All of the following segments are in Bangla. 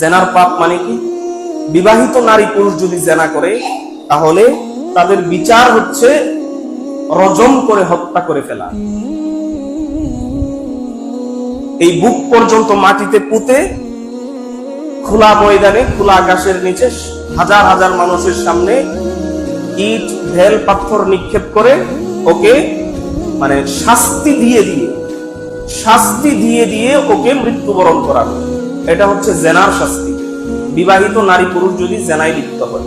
জেনার পাপ মানে কি? বিবাহিত নারী পুরুষ যদি জেনা করে, তাহলে তাদের বিচার হচ্ছে রজম করে হত্যা করে ফেলা। এই বুক পর্যন্ত মাটিতে পুঁতে খোলা ময়দানে, খোলা আকাশের নিচে হাজার হাজার মানুষের সামনে ইট ভেল পাথর নিক্ষেপ করে ওকে মানে শাস্তি দিয়ে দিয়ে, শাস্তি দিয়ে দিয়ে ওকে মৃত্যুবরণ করানো। এটা হচ্ছে জেনার শাস্তি। বিবাহিত নারী পুরুষ যদি জেনায় লিপ্ত হয়।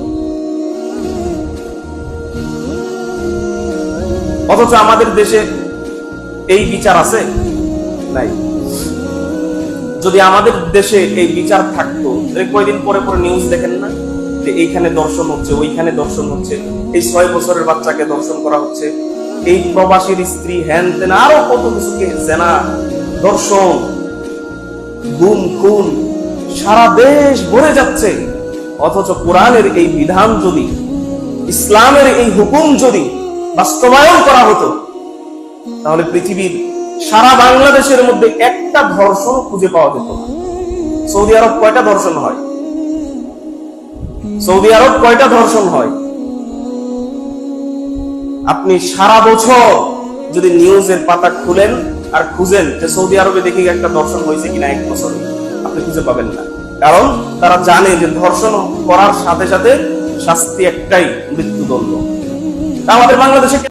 অথচ আমাদের দেশে এই বিচার আছে? নাই। যদি আমাদের দেশে এই বিচার থাকতো কয়দিন পরে পরে নিউজ দেখেন না? যে এইখানে দর্শন হচ্ছে, ওইখানে দর্শন হচ্ছে, এই ছয় বছরের বাচ্চাকে দর্শন করা হচ্ছে, এই প্রবাসীর স্ত্রী হ্যান তেন আরও কত কিছুকে জেনা, দর্শন গুম খুন সারা দেশ ভরে যাচ্ছে। অথচ কোরআনের এই বিধান যদি, ইসলামের এই হুকুম যদি বাস্তবায়ন করা হতো, তাহলে পৃথিবীর সারা বাংলাদেশের মধ্যে একটা ধর্ষণ খুঁজে পাওয়া যেত সৌদি আরব কয়টা ধর্ষণ হয়? সৌদি আরব কয়টা ধর্ষণ হয়? আপনি সারা বছর যদি নিউজের পাতা খুলেন আর খুঁজেন যে সৌদি আরবে দেখি একটা দর্শন হয়েছে কিনা এক বছর। আপনি খুঁজে পাবেন না। কারণ তারা জানে যে ধর্ষণ করার সাথে সাথে শাস্তি একটাই মৃত্যুদণ্ড। আমাদের বাংলাদেশে